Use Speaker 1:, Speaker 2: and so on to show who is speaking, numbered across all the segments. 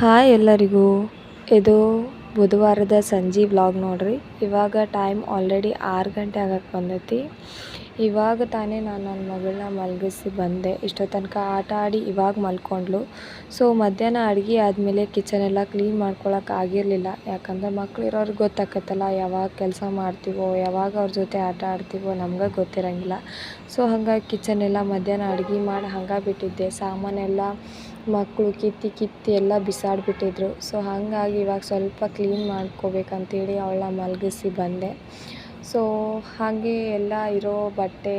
Speaker 1: Hi ಎಲ್ಲರಿಗೂ. ಇದು ಬುಧವಾರದ ಸಂಜೆ ವ್ಲಾಗ್ ನೋಡ್ರಿ. ಇವಾಗ ಟೈಮ್ ಆಲ್ರೆಡಿ ಆರು ಗಂಟೆ ಆಗಕ್ಕೆ ಬಂದೈತಿ. ಇವಾಗ ತಾನೇ ನಾನು ನನ್ನ ಮಗಳನ್ನ ಮಲಗಿಸಿ ಬಂದೆ. ಇಷ್ಟೋ ತನಕ ಆಟ ಆಡಿ ಇವಾಗ ಮಲ್ಕೊಂಡ್ಲು. ಸೊ ಮಧ್ಯಾಹ್ನ ಅಡುಗೆ ಆದಮೇಲೆ ಕಿಚನ್ ಎಲ್ಲ ಕ್ಲೀನ್ ಮಾಡ್ಕೊಳಕ್ಕೆ ಆಗಿರಲಿಲ್ಲ. ಯಾಕಂದ್ರೆ ಮಕ್ಳು ಇರೋರಿಗೆ ಗೊತ್ತಾಕತ್ತಲ್ಲ ಯಾವಾಗ ಕೆಲಸ ಮಾಡ್ತೀವೋ, ಯಾವಾಗ ಅವ್ರ ಜೊತೆ ಆಟ ಆಡ್ತೀವೋ ನಮ್ಗೆ ಗೊತ್ತಿರಂಗಿಲ್ಲ. ಸೊ ಹಂಗಾಗಿ ಕಿಚನ್ ಎಲ್ಲ ಮಧ್ಯಾಹ್ನ ಅಡುಗೆ ಮಾಡಿ ಹಂಗೆ ಬಿಟ್ಟಿದ್ದೆ. ಸಾಮಾನೆಲ್ಲ ಮಕ್ಕಳು ಕಿತ್ತಿ ಕಿತ್ತಿ ಎಲ್ಲ ಬಿಸಾಡಿಬಿಟ್ಟಿದ್ರು. ಸೊ ಹಾಗಾಗಿ ಇವಾಗ ಸ್ವಲ್ಪ ಕ್ಲೀನ್ ಮಾಡ್ಕೋಬೇಕಂತೇಳಿ ಅವಳ ಮಲಗಿಸಿ ಬಂದೆ. ಸೊ ಹಾಗೆ ಎಲ್ಲ ಇರೋ ಬಟ್ಟೆ,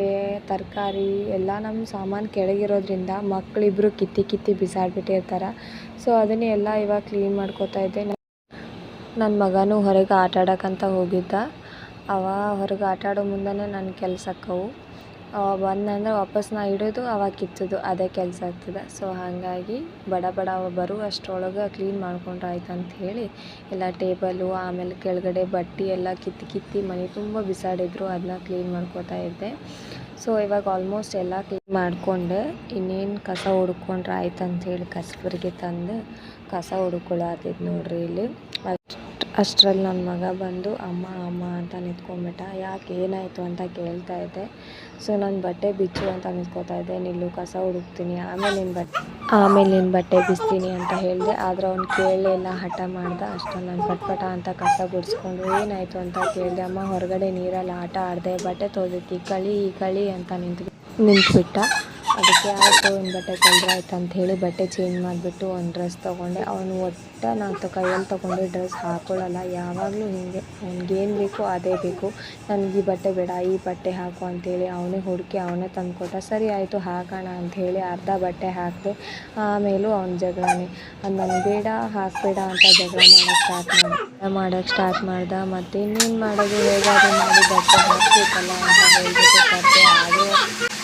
Speaker 1: ತರಕಾರಿ ಎಲ್ಲ ನಮ್ಮ ಸಾಮಾನು ಕೆಳಗಿರೋದ್ರಿಂದ ಮಕ್ಕಳಿಬ್ರು ಕಿತ್ತಿ ಕಿತ್ತಿ ಬಿಸಾಡಿಬಿಟ್ಟಿರ್ತಾರೆ. ಸೊ ಅದನ್ನೇ ಎಲ್ಲ ಇವಾಗ ಕ್ಲೀನ್ ಮಾಡ್ಕೋತಾ ಇದ್ದೆ. ನನ್ನ ಮಗನೂ ಹೊರಗೆ ಆಟ ಆಡೋಕ್ಕಂತ ಹೋಗಿದ್ದ. ಅವ ಹೊರಗೆ ಆಟ ಆಡೋ ನನ್ನ ಕೆಲ್ಸಕ್ಕವು. ಬಂದಂದ್ರೆ ವಾಪಸ್ ನಾ ಇಡೋದು, ಅವಾಗ ಕಿತ್ತದು, ಅದೇ ಕೆಲಸ ಆಗ್ತದೆ. ಸೊ ಹಾಗಾಗಿ ಬಡ ಬಡ ಅವ ಕ್ಲೀನ್ ಮಾಡ್ಕೊಂಡ್ರೆ ಆಯ್ತು ಅಂತ ಹೇಳಿ ಎಲ್ಲ ಟೇಬಲು ಆಮೇಲೆ ಕೆಳಗಡೆ ಬಟ್ಟೆ ಎಲ್ಲ ಕಿತ್ತು ಕಿತ್ತಿ ಮನೆ ತುಂಬ ಬಿಸಾಡಿದ್ರು ಅದನ್ನ ಕ್ಲೀನ್ ಮಾಡ್ಕೋತಾ ಇದ್ದೆ. ಸೊ ಇವಾಗ ಆಲ್ಮೋಸ್ಟ್ ಎಲ್ಲ ಕ್ಲೀನ್ ಮಾಡಿಕೊಂಡೆ. ಇನ್ನೇನು ಕಸ ಹುಡ್ಕೊಂಡ್ರೆ ಆಯ್ತು ಅಂತ ಹೇಳಿ ಕಸಬರಿಗೆ ತಂದು ಕಸ ಹುಡ್ಕೊಳತ್ತಿದ್ದು ನೋಡ್ರಿ ಇಲ್ಲಿ. ಅಷ್ಟು, ಅಷ್ಟರಲ್ಲಿ ನನ್ನ ಮಗ ಬಂದು, ಅಮ್ಮ ಅಮ್ಮ ಅಂತ ನಿಂತ್ಕೊಂಬಿಟ್ಟ. ಯಾಕೆ ಏನಾಯಿತು ಅಂತ ಕೇಳ್ತಾ ಇದ್ದೆ. ಸೊ ನಾನು ಬಟ್ಟೆ ಬಿಚ್ಚು ಅಂತ ನಿಂತ್ಕೋತಾ ಇದ್ದೆ. ನಿಲ್ಲು, ಕಸ ಹುಡುಕ್ತೀನಿ, ಆಮೇಲೆ ನಿನ್ನ ಬಟ್ಟೆ ಆಮೇಲೆ ನಿನ್ನ ಬಟ್ಟೆ ಬಿಚ್ತೀನಿ ಅಂತ ಹೇಳಿದೆ. ಆದ್ರೆ ಅವ್ನು ಕೇಳಿ ಎಲ್ಲ ಹಠ ಮಾಡ್ದೆ, ಅಷ್ಟೊಂದು ನಾನು ಪಟ್ಪಟ ಅಂತ ಕಸ ಗುಡಿಸ್ಕೊಂಡು ಏನಾಯಿತು ಅಂತ ಕೇಳಿದೆ. ಅಮ್ಮ ಹೊರಗಡೆ ನೀರಲ್ಲಿ ಆಟ ಆಡಿದೆ, ಬಟ್ಟೆ ತೊಳ್ದೈತಿ ಕಳಿ ಕಳಿ ಅಂತ ನಿಂತು ನಿಂತ್ಬಿಟ್ಟ. ಅದಕ್ಕೆ ಆಯಿತು ಒಂದು ಬಟ್ಟೆ ಕಳ್ದ್ರೆ ಆಯ್ತು ಅಂತ ಹೇಳಿ ಬಟ್ಟೆ ಚೇಂಜ್ ಮಾಡಿಬಿಟ್ಟು ಒಂದು ಡ್ರೆಸ್ ತೊಗೊಂಡೆ. ಅವನು ಒಟ್ಟು ನಾನು ಕೈಯಲ್ಲಿ ತೊಗೊಂಡು ಡ್ರೆಸ್ ಹಾಕೊಳ್ಳಲ್ಲ. ಯಾವಾಗಲೂ ಹೀಗೆ. ಅವ್ನಿಗೇನು ಬೇಕು ಅದೇ ಬೇಕು. ನನಗೆ ಈ ಬಟ್ಟೆ ಬೇಡ, ಈ ಬಟ್ಟೆ ಹಾಕು ಅಂಥೇಳಿ ಅವನೇ ಹುಡುಕಿ ಅವನೇ ತಂದುಕೊಟ್ಟ. ಸರಿ ಆಯಿತು, ಹಾಕೋಣ ಅಂಥೇಳಿ ಅರ್ಧ ಬಟ್ಟೆ ಹಾಕಿದೆ. ಆಮೇಲೂ ಅವ್ನ ಜಗಳನೇ. ಅದು ನನಗೆ ಬೇಡ, ಹಾಕಬೇಡ ಅಂತ ಜಗಳ ಮಾಡೋಕ್ಕೆ ಸ್ಟಾರ್ಟ್ ಮಾಡಿ ಮಾಡೋಕ್ಕೆ ಸ್ಟಾರ್ಟ್ ಮಾಡ್ದೆ. ಮತ್ತು ಇನ್ನೇನು ಮಾಡೋದು? ಹೇಗಾದರೂ ಮಾಡಿ ಬಟ್ಟೆ ಹಾಕಬೇಕಲ್ಲ ಅಂತ ಹೇಳ್ಬಿಟ್ಟು ಬಟ್ಟೆ ಹಾಗೆ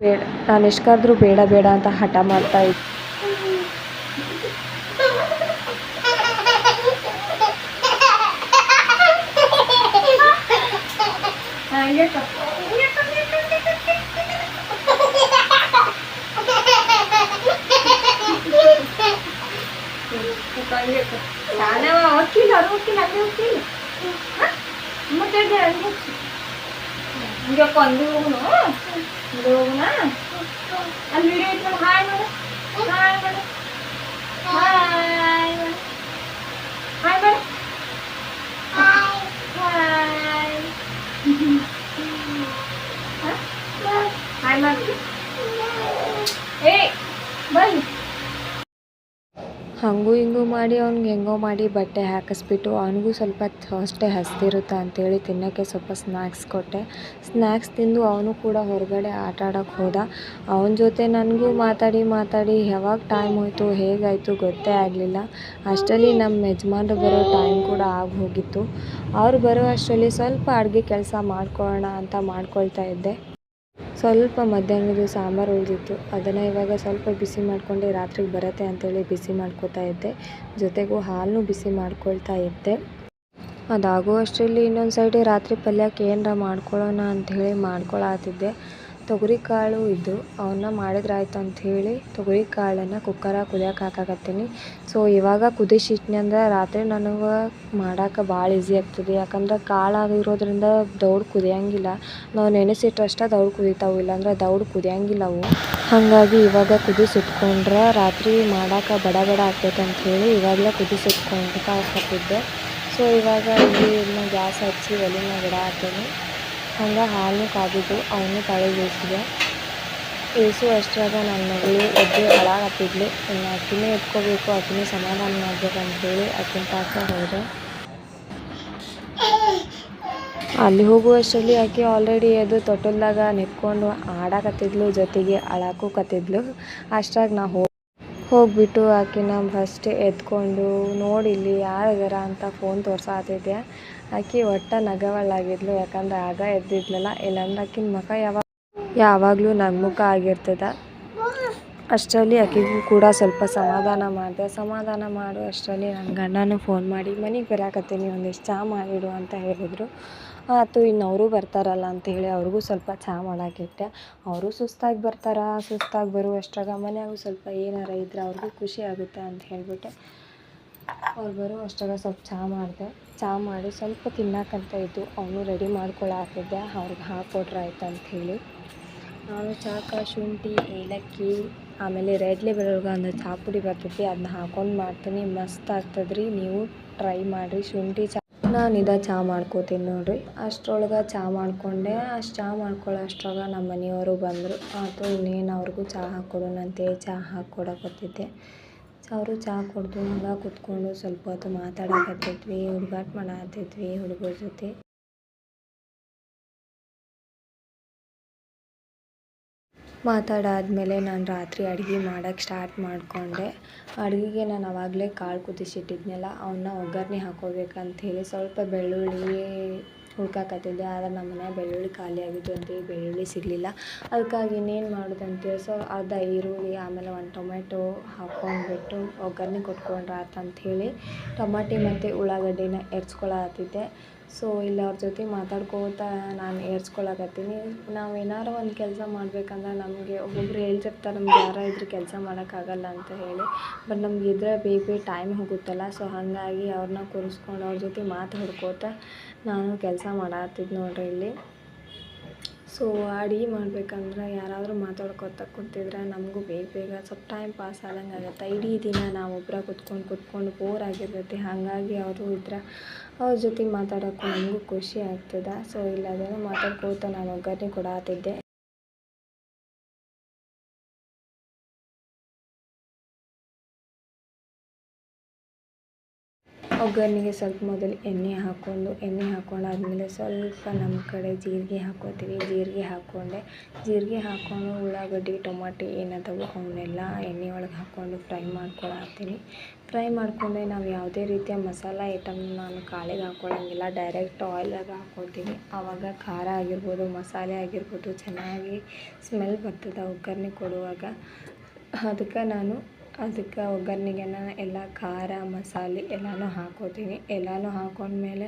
Speaker 1: ಬೇಡ ನಾನು ಎಷ್ಟಾದ್ರೂ ಬೇಡ ಬೇಡ ಅಂತ ಹಠ ಮಾಡ್ತಾ ಇದ್ದೆ
Speaker 2: ಹಂಗೆ ನಾನವ ಹೋಗ್ತಿಲ್ಲ ಅದು ಹೋಗ್ತಿಲ್ಲ ಅದೇ ಹೋಗ್ತಿಲ್ಲ ಮತ್ತೆ ಹಿಂಗೆ ಕೊಂದು ಹೋಗುನು ಹಿಂಗೆ ಹೋಗುನ ಅಲ್ಲಿ ವಿಡಿಯೋ ಇತ್ತು ಹಾಯ್ ಮಾಡು ಹಾಯ್
Speaker 1: ಹಾಗೂ ಹಿಂಗೂ ಮಾಡಿ, ಅವ್ನಿಗೆ ಹೆಂಗೋ ಮಾಡಿ ಬಟ್ಟೆ ಹಾಕಿಸ್ಬಿಟ್ಟು ಅವನಿಗೂ ಸ್ವಲ್ಪ ಅಷ್ಟೇ ಹಸ್ದಿರುತ್ತೆ ಅಂತೇಳಿ ತಿನ್ನೋಕ್ಕೆ ಸ್ವಲ್ಪ ಸ್ನ್ಯಾಕ್ಸ್ ಕೊಟ್ಟೆ. ಸ್ನ್ಯಾಕ್ಸ್ ತಿಂದು ಅವನು ಕೂಡ ಹೊರಗಡೆ ಆಟ ಆಡೋಕ್ಕೆ ಹೋದ. ಅವನ ಜೊತೆ ನನಗೂ ಮಾತಾಡಿ ಮಾತಾಡಿ ಯಾವಾಗ ಟೈಮ್ ಹೋಯಿತು, ಹೇಗಾಯಿತು ಗೊತ್ತೇ ಆಗಲಿಲ್ಲ. ಅಷ್ಟರಲ್ಲಿ ನಮ್ಮ ಯಜಮಾನ್ರು ಬರೋ ಟೈಮ್ ಕೂಡ ಆಗಿ ಹೋಗಿತ್ತು. ಅವ್ರು ಬರೋ ಅಷ್ಟರಲ್ಲಿ ಸ್ವಲ್ಪ ಅಡುಗೆ ಕೆಲಸ ಮಾಡ್ಕೊಳ್ಳೋಣ ಅಂತ ಮಾಡ್ಕೊಳ್ತಾ ಇದ್ದೆ. ಸ್ವಲ್ಪ ಮಧ್ಯಾಹ್ನದ್ದು ಸಾಂಬಾರು ಉಳಿದಿತ್ತು. ಅದನ್ನು ಇವಾಗ ಸ್ವಲ್ಪ ಬಿಸಿ ಮಾಡಿಕೊಂಡೆ ರಾತ್ರಿಗೆ ಬರುತ್ತೆ ಅಂತೇಳಿ ಬಿಸಿ ಮಾಡ್ಕೊತಾ ಇದ್ದೆ. ಜೊತೆಗೂ ಹಾಲನ್ನು ಬಿಸಿ ಮಾಡ್ಕೊಳ್ತಾ ಇದ್ದೆ. ಅದಾಗುವಷ್ಟರಲ್ಲಿ ಇನ್ನೊಂದು ಸೈಡ್ ರಾತ್ರಿ ಪಲ್ಯಕ್ಕೆ ಏನರ ಮಾಡ್ಕೊಳ್ಳೋಣ ಅಂಥೇಳಿ ಮಾಡ್ಕೊಳತ್ತಿದ್ದೆ ತೊಗರಿ ಕಾಳು ಇದ್ದು ಅವನ್ನ ಮಾಡಿದ್ರಾಯ್ತು ಅಂಥೇಳಿ ತೊಗರಿ ಕಾಳನ್ನು ಕುಕ್ಕರಾಗ ಕುದಿಯಕ್ಕೆ ಹಾಕಾಕತ್ತೀನಿ. ಸೊ ಇವಾಗ ಕುದಿಸಿಟ್ನಿ ಅಂದ್ರೆ ರಾತ್ರಿ ನನಗೆ ಮಾಡೋಕೆ ಭಾಳ ಈಸಿ ಆಗ್ತದೆ. ಯಾಕಂದ್ರೆ ಕಾಳು ಕಾಳಾಗಿರೋದ್ರಿಂದ ದೌಡ್ ಕುದಿಯಂಗಿಲ್ಲ. ನಾವು ನೆನೆಸಿಟ್ಟಷ್ಟು ದೌಡ್ ಕುದಿತಾವೆ, ಇಲ್ಲಾಂದ್ರೆ ದೌಡ್ ಕುದಿಯಂಗಿಲ್ಲ ಅವು. ಹಾಗಾಗಿ ಇವಾಗ ಕುದಿಸಿಟ್ಕೊಂಡ್ರೆ ರಾತ್ರಿ ಮಾಡೋಕೆ ಬಡ ಬಡ ಆಗ್ತೈತೆ ಅಂಥೇಳಿ ಇವಾಗಲೇ ಕುದಿಸಿಟ್ಕೊಂಡು ಹಾಕಿದ್ದೆ ಸೊ ಇವಾಗ ಇಲ್ಲಿ ಗ್ಯಾಸ್ ಹಚ್ಚಿ ಒಲೆ ಮ್ಯಾಗ ಇಡಾತೀನಿ ಹಂಗೆ ಹಾಲು ಕಾದಿದ್ದು ಅವನು ತಳಗೆ ಏಸು ಅಷ್ಟರಾಗ ನನ್ನ ಮಗಳು ಎದ್ದು ಅಳಾಕತ್ತಿದ್ಲು ಇನ್ನು ಆಕಿನೇ ಎತ್ಕೋಬೇಕು ಆಕಿನೇ ಸಮಾಧಾನ ಮಾಡ್ಬೇಕು ಅಂತೇಳಿ ಆಕಿನ ಪಾಕ ಹೋದೆ ಅಲ್ಲಿ ಹೋಗುವಷ್ಟರಲ್ಲಿ ಆಕೆ ಆಲ್ರೆಡಿ ಅದು ತೊಟ್ಟಲ್ದಾಗ ನಿಂತ್ಕೊಂಡು ಆಡಾಕತ್ತಿದ್ಲು ಜೊತೆಗೆ ಅಳಾಕು ಕತ್ತಿದ್ಲು ಅಷ್ಟಾಗಿ ನಾ ಹೋಗಿ ಹೋಗ್ಬಿಟ್ಟು ಆಕಿನ ಫಸ್ಟ್ ಎತ್ಕೊಂಡು ನೋಡಿಲ್ಲಿ ಯಾರಿದಾರ ಅಂತ ಫೋನ್ ತೋರ್ಸಾತಿದ್ದೆ ಆಕಿ ಒಟ್ಟು ನಗವಳಾಗಿದ್ಲು ಯಾಕಂದ್ರೆ ಆಗ ಎದ್ದಿದ್ಲಲ್ಲ ಇಲ್ಲಾಂದ್ರೆ ಆಕಿನ ಮುಖ ಯಾವಾಗ ಯಾವಾಗಲೂ ನಗ್ಮುಖ ಆಗಿರ್ತದೆ. ಅಷ್ಟರಲ್ಲಿ ಆಕೆಗೂ ಕೂಡ ಸ್ವಲ್ಪ ಸಮಾಧಾನ ಮಾಡಿದೆ. ಸಮಾಧಾನ ಮಾಡು ಅಷ್ಟರಲ್ಲಿ ನನ್ನ ಗಂಡನೂ ಫೋನ್ ಮಾಡಿ, ಮನೆಗೆ ಬರಾಕತ್ತೀನಿ, ಒಂದಿಷ್ಟು ಚಾ ಮಾಡಿಡು ಅಂತ ಹೇಳಿದರು. ಆಯ್ತು ಇನ್ನು ಅವರು ಬರ್ತಾರಲ್ಲ ಅಂತ ಹೇಳಿ ಅವ್ರಿಗೂ ಸ್ವಲ್ಪ ಚಹಾ ಮಾಡಾಕಿಟ್ಟೆ. ಅವರು ಸುಸ್ತಾಗಿ ಬರ್ತಾರೆ, ಸುಸ್ತಾಗಿ ಬರುವಷ್ಟ್ರಾಗ ಮನ್ಯಾಗೂ ಸ್ವಲ್ಪ ಏನಾರ ಇದ್ರೆ ಅವ್ರಿಗೂ ಖುಷಿ ಆಗುತ್ತೆ ಅಂತ ಹೇಳಿಬಿಟ್ಟೆ. ಅವ್ರು ಬರೋ ಅಷ್ಟ್ರಾಗ ಸ್ವಲ್ಪ ಚಹಾ ಮಾಡಿದೆ. ಚಹಾ ಮಾಡಿ ಸ್ವಲ್ಪ ತಿನ್ನಕ್ಕಂತ ಇದ್ದು ಅವನು ರೆಡಿ ಮಾಡ್ಕೊಳಾಕಿದ್ದೆ ಅವ್ರಿಗೆ ಹಾಕ್ಕೊಟ್ರೆ ಆಯ್ತು ಅಂತ ಹೇಳಿ. ನಾನು ಚಾಕ ಶುಂಠಿ ಏಲಕ್ಕಿ, ಆಮೇಲೆ ರೆಡ್ ಲೇಬಲ್ ಒಳಗೆ ಒಂದು ಚಹಾ ಪುಡಿ ಬರ್ತೈತಿ ಅದನ್ನ ಹಾಕೊಂಡು ಮಾಡ್ತೀನಿ. ಮಸ್ತ್ ಆಗ್ತದ್ರಿ. ನೀವು ಟ್ರೈ ಮಾಡಿರಿ. ಶುಂಠಿ ನಾನು ಇದ ಚಹಾ ಮಾಡ್ಕೋತೀನಿ ನೋಡಿರಿ. ಅಷ್ಟ್ರೊಳಗೆ ಚಹಾ ಮಾಡಿಕೊಂಡೆ. ಅಷ್ಟು ಚಹಾ ಮಾಡ್ಕೊಳ್ಳೋ ಅಷ್ಟ್ರೊಳಗೆ ನಮ್ಮ ಮನೆಯವರು ಬಂದರು. ಆತು ಇನ್ನೇನು ಅವ್ರಿಗೂ ಚಹಾ ಅಂತೇಳಿ ಚಹಾ ಹಾಕ್ಕೊಡಕತ್ತಿದ್ದೆ ಅವರು ಚಹಾ ಕುಡ್ದು ಹಂಗೆ ಕೂತ್ಕೊಂಡು ಸ್ವಲ್ಪ ಹೊತ್ತು ಮಾತಾಡಕತ್ತಿದ್ವಿ, ಹುಡುಗಾಟ ಮಾಡತ್ತಿದ್ವಿ ಹುಡುಗರ ಜೊತೆ. ಮಾತಾಡಾದ್ಮೇಲೆ ನಾನು ರಾತ್ರಿ ಅಡುಗೆ ಮಾಡೋಕ್ಕೆ ಸ್ಟಾರ್ಟ್ ಮಾಡಿಕೊಂಡೆ. ಅಡುಗೆಗೆ ನಾನು ಆವಾಗಲೇ ಕಾಳು ಕುದಿಸಿಟ್ಟಿದ್ನಲ್ಲ ಅವನ್ನ ಒಗ್ಗರಣೆ ಹಾಕ್ಕೋಬೇಕಂತ ಹೇಳಿ ಸ್ವಲ್ಪ ಬೆಳ್ಳುಳ್ಳಿ ಹುಡ್ಕಾಕತ್ತಿದ್ದೆ ಆದರೆ ನಮ್ಮ ಮನ್ಯಾಗ ಬೆಳ್ಳುಳ್ಳಿ ಖಾಲಿ ಆಗಿದ್ದು ಅಂತೇಳಿ ಬೆಳ್ಳುಳ್ಳಿ ಸಿಗಲಿಲ್ಲ. ಅದಕ್ಕಾಗಿ ಇನ್ನೇನು ಮಾಡೋದು ಅಂತೇಳಿ ಸೊ, ಅರ್ಧ ಈರುಳ್ಳಿ, ಆಮೇಲೆ ಒಂದು ಟೊಮೆಟೊ ಹಾಕ್ಕೊಂಡ್ಬಿಟ್ಟು ಒಗ್ಗರಣೆ ಕೊಟ್ಕೊಂಡ್ರೆ ಆತು ಅಂಥೇಳಿ ಟೊಮಾಟಿ ಮತ್ತು ಉಳ್ಳಾಗಡ್ಡಿನ ಹೆರ್ಚ್ಕೊಳತ್ತಿದ್ದೆ ಸೊ ಇಲ್ಲಿ ಅವ್ರ ಜೊತೆ ಮಾತಾಡ್ಕೋತ ನಾನು ಏರ್ಸ್ಕೊಳಕತ್ತೀನಿ. ನಾವು ಏನಾರ ಒಂದು ಕೆಲಸ ಮಾಡ್ಬೇಕಂದ್ರೆ ನಮಗೆ ಒಬ್ಬೊಬ್ರು ಹೇಳ್ತಿರ್ತಾರೆ ನಮ್ಗೆ ಯಾರ ಇದ್ರೆ ಕೆಲಸ ಮಾಡೋಕ್ಕಾಗಲ್ಲ ಅಂತ ಹೇಳಿ. ಬಟ್ ನಮ್ಗೆ ಇದ್ರೆ ಬೇಗ ಬೇಗ ಟೈಮ್ ಹೋಗುತ್ತಲ್ಲ, ಸೊ ಹಾಗಾಗಿ ಅವ್ರನ್ನ ಕೂರಿಸ್ಕೊಂಡು ಅವ್ರ ಜೊತೆ ಮಾತಾಡ್ಕೋತ ನಾನು ಕೆಲಸ ಮಾಡತ್ತಿದ್ದು ನೋಡ್ರಿ ಇಲ್ಲಿ. ಸೊ ಅಡುಗೆ ಮಾಡಬೇಕಂದ್ರೆ ಯಾರಾದರೂ ಮಾತಾಡ್ಕೊತ ಕೂತಿದ್ರೆ ನಮಗೂ ಬೇಗ ಬೇಗ ಸ್ವಲ್ಪ ಟೈಮ್ ಪಾಸ್ ಆದಂಗೆ ಆಗುತ್ತೆ. ಇಡೀ ದಿನ ನಾವು ಒಬ್ಬರ ಕುತ್ಕೊಂಡು ಕುತ್ಕೊಂಡು ಬೋರ್ ಆಗಿರ್ತೈತಿ. ಹಾಗಾಗಿ ಅವರು ಇದ್ರೆ ಅವ್ರ ಜೊತೆ ಮಾತಾಡೋಕ್ಕೂ ನಮಗೂ ಖುಷಿ ಆಗ್ತದೆ. ಸೊ ಇಲ್ಲ ಅದೇನೋ ಮಾತಾಡ್ಕೋತ ನಾನು ಒಗ್ಗರಣೆ ಕೊಡಾತಿದ್ದೆ. ಒಗ್ಗರಣೆಗೆ ಸ್ವಲ್ಪ ಮೊದಲು ಎಣ್ಣೆ ಹಾಕ್ಕೊಂಡು, ಎಣ್ಣೆ ಹಾಕ್ಕೊಂಡಾದ್ಮೇಲೆ ಸ್ವಲ್ಪ ನಮ್ಮ ಕಡೆ ಜೀರಿಗೆ ಹಾಕ್ಕೋತೀವಿ. ಜೀರಿಗೆ ಹಾಕ್ಕೊಂಡೆ. ಜೀರಿಗೆ ಹಾಕ್ಕೊಂಡು ಉಳ್ಳಾಗಡ್ಡಿ, ಟೊಮಾಟಿ ಏನದವು ಅವನ್ನೆಲ್ಲ ಎಣ್ಣೆ ಒಳಗೆ ಹಾಕ್ಕೊಂಡು ಫ್ರೈ ಮಾಡ್ಕೊಳತ್ತೀನಿ ಫ್ರೈ ಮಾಡಿಕೊಂಡೆ ನಾವು ಯಾವುದೇ ರೀತಿಯ ಮಸಾಲ ಐಟಮ್ ನಾನು ಕಾಳಿಗೆ ಹಾಕ್ಕೊಳ್ಳೋಂಗಿಲ್ಲ ಡೈರೆಕ್ಟ್ ಆಯಿಲಾಗ ಹಾಕ್ಕೊತೀನಿ ಆವಾಗ ಖಾರ ಆಗಿರ್ಬೋದು, ಮಸಾಲೆ ಆಗಿರ್ಬೋದು, ಚೆನ್ನಾಗಿ ಸ್ಮೆಲ್ ಬರ್ತದೆ ಒಗ್ಗರಣೆ ಕೊಡುವಾಗ. ಅದಕ್ಕೆ ನಾನು ಅದಕ್ಕೆ ಒಗ್ಗರ್ಣೆಗೆನ ಎಲ್ಲ ಖಾರ ಮಸಾಲೆ ಎಲ್ಲನೂ ಹಾಕ್ಕೋತೀನಿ ಎಲ್ಲನೂ ಹಾಕ್ಕೊಂಡ್ಮೇಲೆ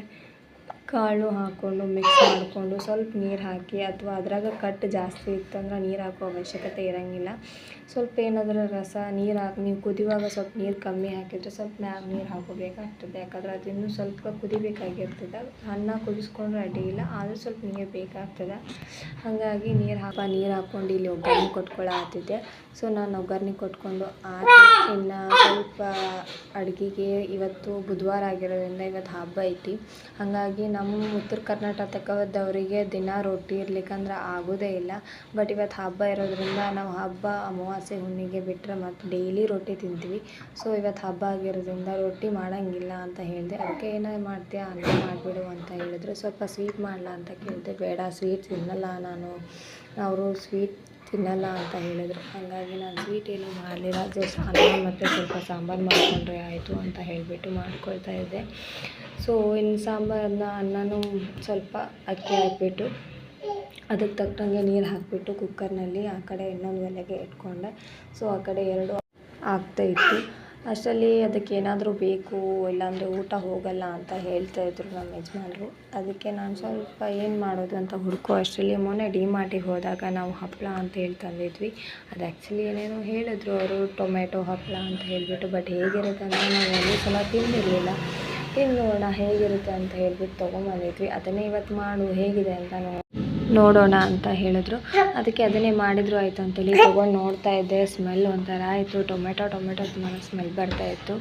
Speaker 1: ಕಾಳು ಹಾಕ್ಕೊಂಡು ಮಿಕ್ಸ್ ಮಾಡಿಕೊಂಡು ಸ್ವಲ್ಪ ನೀರು ಹಾಕಿ ಅಥವಾ ಅದ್ರಾಗ ಕಟ್ಟು ಜಾಸ್ತಿ ಇತ್ತಂದ್ರೆ ನೀರು ಹಾಕೋ ಅವಶ್ಯಕತೆ ಇರೋಂಗಿಲ್ಲ. ಸ್ವಲ್ಪ ಏನಾದರೂ ರಸ, ನೀರು ಹಾಕಿ, ನೀವು ಕುದಿಯುವಾಗ ಸ್ವಲ್ಪ ನೀರು ಕಮ್ಮಿ ಹಾಕಿದರೆ ಸ್ವಲ್ಪ ಮ್ಯಾಗ ನೀರು ಹಾಕೋಬೇಕಾಗ್ತದೆ ಯಾಕಂದ್ರೆ ಅದು ಸ್ವಲ್ಪ ಕುದಿಬೇಕಾಗಿರ್ತದೆ. ಅನ್ನ ಕುದಿಸ್ಕೊಂಡ್ರೆ ಇಲ್ಲ, ಆದರೂ ಸ್ವಲ್ಪ ನೀರು ಬೇಕಾಗ್ತದೆ. ಹಾಗಾಗಿ ನೀರು ಹಾಕಿ ನೀರು ಹಾಕ್ಕೊಂಡು ಇಲ್ಲಿ ಒಗ್ಗರಣೆ ಕೊಟ್ಕೊಳ್ಳತ್ತಿದ್ದೆ ಸೊ ನಾನು ಒಗ್ಗರಣೆ ಕೊಟ್ಕೊಂಡು ಆದರೆ ಇನ್ನು ಸ್ವಲ್ಪ ಅಡುಗೆಗೆ ಇವತ್ತು ಬುಧವಾರ ಆಗಿರೋದ್ರಿಂದ ಇವತ್ತು ಹಬ್ಬ ಐತಿ. ಹಾಗಾಗಿ ನಮ್ಮ ಉತ್ತರ ಕರ್ನಾಟಕದವರಿಗೆ ದಿನ ರೊಟ್ಟಿ ಇರ್ಲಿಕ್ಕಂದ್ರೆ ಆಗೋದೇ ಇಲ್ಲ. ಬಟ್ ಇವತ್ತು ಹಬ್ಬ ಇರೋದ್ರಿಂದ ನಾವು ಹಬ್ಬ ಅಮಾವಾಸ್ಯೆ ಹುಣ್ಣಿಗೆ ಬಿಟ್ಟರೆ ಮತ್ತು ಡೈಲಿ ರೊಟ್ಟಿ ತಿಂತೀವಿ. ಸೊ ಇವತ್ತು ಹಬ್ಬ ಆಗಿರೋದ್ರಿಂದ ರೊಟ್ಟಿ ಮಾಡೋಂಗಿಲ್ಲ ಅಂತ ಹೇಳಿದೆ. ಅದಕ್ಕೆ ಏನಾರು ಮಾಡ್ತೀಯಾ ಅನ್ನ ಮಾಡಿಬಿಡು ಅಂತ ಹೇಳಿದ್ರು. ಸ್ವಲ್ಪ ಸ್ವೀಟ್ ಮಾಡಲಾ ಅಂತ ಕೇಳಿದೆ. ಬೇಡ ಸ್ವೀಟ್ ತಿನ್ನಲ್ಲ ನಾನು. ಅವರು ಸ್ವೀಟ್ ತಿನ್ನಲ್ಲ ಅಂತ ಹೇಳಿದ್ರು. ಹಾಗಾಗಿ ನಾನು ಸ್ವೀಟ್ ಏನು ಮಾಡಲಿಲ್ಲ. ಜಸ್ಟ್ ಅನ್ನ ಮತ್ತು ಸ್ವಲ್ಪ ಸಾಂಬಾರು ಮಾಡಿಕೊಂಡ್ರೆ ಆಯಿತು ಅಂತ ಹೇಳಿಬಿಟ್ಟು ಮಾಡ್ಕೊಳ್ತಾ ಇದ್ದೆ. ಸೊ ಇನ್ನು ಸಾಂಬಾರನ್ನ ಅನ್ನನೂ ಸ್ವಲ್ಪ ಅಕ್ಕಿ ಹಾಕಿಬಿಟ್ಟು, ಅದಕ್ಕೆ ತಕ್ಕಂಗೆ ನೀರು ಹಾಕಿಬಿಟ್ಟು ಕುಕ್ಕರ್ನಲ್ಲಿ ಆ ಕಡೆ ಇನ್ನೊಂದು ಒಲೆಗೆ ಇಟ್ಕೊಂಡೆ. ಸೊ ಆ ಕಡೆ ಎರಡು ಆಗ್ತಾ ಇತ್ತು. ಅಷ್ಟರಲ್ಲಿ ಅದಕ್ಕೆ ಏನಾದರೂ ಬೇಕು, ಇಲ್ಲಾಂದರೆ ಊಟ ಹೋಗಲ್ಲ ಅಂತ ಹೇಳ್ತಾ ಇದ್ರು ನಮ್ಮ ಯಜಮಾನ್ರು. ಅದಕ್ಕೆ ನಾನು ಸ್ವಲ್ಪ ಏನು ಮಾಡೋದು ಅಂತ ಹುಡುಕೋ, ಅಷ್ಟರಲ್ಲಿ ಮೊನ್ನೆ ಡಿಮಾರ್ಟಿಗೆ ಹೋದಾಗ ನಾವು ಹಪ್ಪಳ ಅಂತ ಹೇಳಿ ತಂದಿದ್ವಿ. ಅದು ಆ್ಯಕ್ಚುಲಿ ಏನೇನೋ ಹೇಳಿದ್ರು ಅವರು ಟೊಮೆಟೊ ಹಪ್ಪಳ ಅಂತ ಹೇಳಿಬಿಟ್ಟು ಬಟ್ ಹೇಗಿರುತ್ತೆ ಅಂತ ನಾವು ಒಂದು ಸಲ ತಿಂದಿರಲಿಲ್ಲ. ತಿಂದು ನೋಡೋಣ ಹೇಗಿರುತ್ತೆ ಅಂತ ಹೇಳ್ಬಿಟ್ಟು ತೊಗೊಂಬಂದಿದ್ವಿ. ಅದನ್ನೇ ಇವತ್ತು ಮಾಡು, ಹೇಗಿದೆ ಅಂತ ನೋ ನೋಡೋಣ ಅಂತ ಹೇಳಿದ್ರು. ಅದಕ್ಕೆ ಅದನ್ನೇ ಮಾಡಿದ್ರು, ಆಯಿತು ಅಂತೇಳಿ. ತೊಗೊಂಡು ನೋಡ್ತಾ ಇದ್ದೆ. ಸ್ಮೆಲ್ ಒಂಥರ ಆಯಿತು. ಟೊಮೆಟೊ ಟೊಮೆಟೊ ಸ್ಮೆಲ್ ಬರ್ತಾ ಇತ್ತು.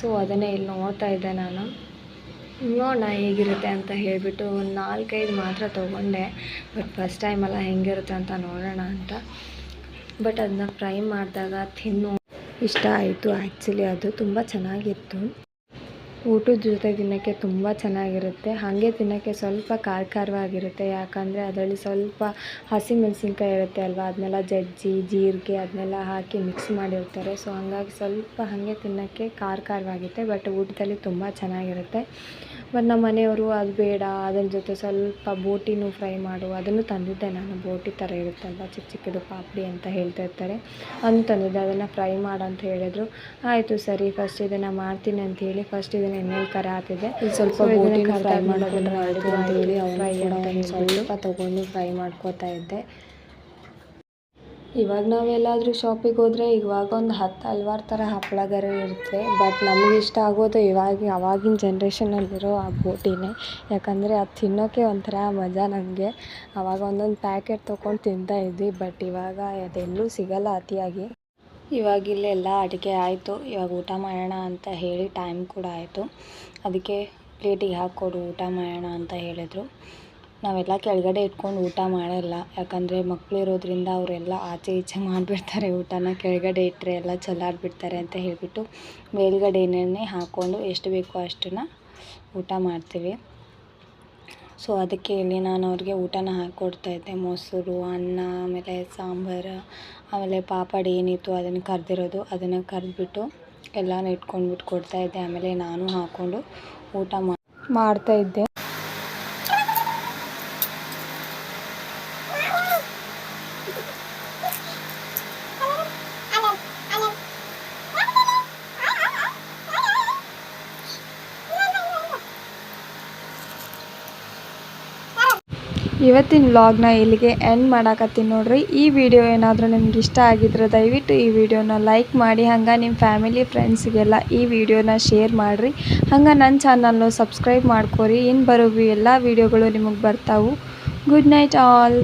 Speaker 1: ಸೊ ಅದನ್ನೇ ಇಲ್ಲಿ ನೋಡ್ತಾ ಇದ್ದೆ ನಾನು. ನೋಡೋಣ ಹೇಗಿರುತ್ತೆ ಅಂತ ಹೇಳಿಬಿಟ್ಟು ಒಂದು ನಾಲ್ಕೈದು ಮಾತ್ರ ತೊಗೊಂಡೆ. ಬಟ್ ಫಸ್ಟ್ ಟೈಮ್ ಅಲ್ಲ ಹೆಂಗಿರುತ್ತೆ ಅಂತ ನೋಡೋಣ ಅಂತ. ಬಟ್ ಅದನ್ನ ಫ್ರೈ ಮಾಡಿದಾಗ ತಿನ್ನು. ಇಷ್ಟ ಆಯಿತು. ಆ್ಯಕ್ಚುಲಿ ಅದು ತುಂಬ ಚೆನ್ನಾಗಿತ್ತು. ಊಟದ ಜೊತೆ ತಿನ್ನೋಕ್ಕೆ ತುಂಬ ಚೆನ್ನಾಗಿರುತ್ತೆ. ಹಾಗೆ ತಿನ್ನೋಕ್ಕೆ ಸ್ವಲ್ಪ ಖಾರ ಖಾರವಾಗಿರುತ್ತೆ ಯಾಕಂದರೆ ಅದರಲ್ಲಿ ಸ್ವಲ್ಪ ಹಸಿಮೆಣ್ಸಿನ್ಕಾಯಿ ಇರುತ್ತೆ ಅಲ್ವಾ? ಅದನ್ನೆಲ್ಲ ಜಜ್ಜಿ, ಜೀರಿಗೆ ಅದನ್ನೆಲ್ಲ ಹಾಕಿ ಮಿಕ್ಸ್ ಮಾಡಿರ್ತಾರೆ. ಸೊ ಹಂಗಾಗಿ ಸ್ವಲ್ಪ ಹಾಗೆ ತಿನ್ನೋಕ್ಕೆ ಖಾರ ಖಾರವಾಗಿರುತ್ತೆ ಬಟ್ ಊಟದಲ್ಲಿ ತುಂಬ ಚೆನ್ನಾಗಿರುತ್ತೆ. ಬಟ್ ನಮ್ಮ ಮನೆಯವರು ಅದು ಬೇಡ ಅದ್ರ ಜೊತೆ ಸ್ವಲ್ಪ ಬೋಟಿನೂ ಫ್ರೈ ಮಾಡು ಅದನ್ನು ತಂದಿದ್ದೆ ನಾನು. ಬೋಟಿ ಥರ ಇರುತ್ತಲ್ಲ ಚಿಕ್ಕ ಚಿಕ್ಕದು ಪಾಪಡಿ ಅಂತ ಹೇಳ್ತಾ ಇರ್ತಾರೆ. ಅದನ್ನು ತಂದಿದ್ದೆ ಅದನ್ನು ಫ್ರೈ ಮಾಡು ಅಂತ ಹೇಳಿದರು. ಆಯಿತು ಸರಿ ಫಸ್ಟ್ ಇದನ್ನು ಮಾಡ್ತೀನಿ ಅಂತ ಹೇಳಿ ಫಸ್ಟ್ ಇದನ್ನು ಎಣ್ಣೆಲಿ ಕರ ಹಾಕಿದೆ ಸ್ವಲ್ಪ ಬೋಟಿನ ಫ್ರೈ ಮಾಡೋದನ್ನು ಆಯಿತು ಅಂತ ಹೇಳಿ ಫ್ರೈ ಸ್ವಲ್ಪ ತೊಗೊಂಡು ಫ್ರೈ ಮಾಡ್ಕೋತಾ ಇದ್ದೆ. ಇವಾಗ ನಾವೆಲ್ಲಾದರೂ ಶಾಪಿಗೆ ಹೋದರೆ ಇವಾಗ ಒಂದು ಹತ್ತು ಹಲ್ವಾರು ಥರ ಹಪ್ಪಳಗರ ಇರುತ್ತೆ. ಬಟ್ ನಮಗೆ ಇಷ್ಟ ಆಗೋದು ಇವಾಗ ಅವಾಗಿನ ಜನ್ರೇಷನಲ್ಲಿರೋ ಆ ಬೋಟಿನೇ. ಯಾಕಂದರೆ ಅದು ತಿನ್ನೋಕ್ಕೆ ಒಂಥರ ಮಜಾ ನನಗೆ ಅವಾಗ ಒಂದೊಂದು ಪ್ಯಾಕೆಟ್ ತೊಗೊಂಡು ತಿಂತಾ ಇದ್ವಿ ಬಟ್ ಇವಾಗ ಅದೆಲ್ಲೂ ಸಿಗಲ್ಲ ಅತಿಯಾಗಿ. ಇವಾಗ ಎಲ್ಲ ಅಡುಗೆ ಆಯಿತು. ಇವಾಗ ಊಟ ಮಾಡೋಣ ಅಂತ ಹೇಳಿ ಟೈಮ್ ಕೂಡ ಆಯಿತು. ಅದಕ್ಕೆ ಪ್ಲೇಟಿಗೆ ಹಾಕ್ಕೊಡು, ಊಟ ಮಾಡೋಣ ಅಂತ ಹೇಳಿದರು. ನಾವೆಲ್ಲ ಕೆಳಗಡೆ ಇಟ್ಕೊಂಡು ಊಟ ಮಾಡಲ್ಲ. ಯಾಕಂದರೆ ಮಕ್ಕಳು ಇರೋದ್ರಿಂದ ಅವರೆಲ್ಲ ಆಚೆ ಈಚೆ ಮಾಡಿಬಿಡ್ತಾರೆ ಊಟನ. ಕೆಳಗಡೆ ಇಟ್ಟರೆ ಎಲ್ಲ ಚಲ್ಲಾಡ್ಬಿಡ್ತಾರೆ ಅಂತ ಹೇಳಿಬಿಟ್ಟು ಮೇಲ್ಗಡೆನೇ ಹಾಕ್ಕೊಂಡು ಎಷ್ಟು ಬೇಕೋ ಅಷ್ಟನ್ನು ಊಟ ಮಾಡ್ತೀವಿ. ಸೊ, ಅದಕ್ಕೆ ಇಲ್ಲಿ ನಾನು ಅವ್ರಿಗೆ ಊಟನ ಹಾಕ್ಕೊಡ್ತಾ ಇದ್ದೆ. ಮೊಸರು, ಅನ್ನ, ಆಮೇಲೆ ಸಾಂಬಾರು, ಆಮೇಲೆ ಪಾಪಡ್ ಏನಿತ್ತು ಅದನ್ನು ಕರೆದಿರೋದು ಅದನ್ನು ಕರೆದ್ಬಿಟ್ಟು ಎಲ್ಲನೂ ಇಟ್ಕೊಂಡ್ಬಿಟ್ಟು ಕೊಡ್ತಾಯಿದ್ದೆ ಆಮೇಲೆ ನಾನು ಹಾಕ್ಕೊಂಡು ಊಟ ಮಾಡ್ತಾ ಇದ್ದೆ ಇವತ್ತಿನ ವ್ಲಾಗ್ನ ಇಲ್ಲಿಗೆ ಎಂಡ್ ಮಾಡಾಕತ್ತೀನಿ ನೋಡ್ರಿ. ಈ ವಿಡಿಯೋ ಏನಾದರೂ ನಿಮ್ಗೆ ಇಷ್ಟ ಆಗಿದ್ರೆ ದಯವಿಟ್ಟು ಈ ವಿಡಿಯೋನ ಲೈಕ್ ಮಾಡಿ, ಹಂಗೆ ನಿಮ್ಮ ಫ್ಯಾಮಿಲಿ ಫ್ರೆಂಡ್ಸ್ಗೆಲ್ಲ ಈ ವಿಡಿಯೋನ ಶೇರ್ ಮಾಡಿರಿ. ಹಂಗೆ ನನ್ನ ಚಾನಲ್ನು ಸಬ್ಸ್ಕ್ರೈಬ್ ಮಾಡ್ಕೊರಿ. ಇನ್ನು ಬರೋ ಎಲ್ಲ ವಿಡಿಯೋಗಳು ನಿಮಗೆ ಬರ್ತಾವು. Good night all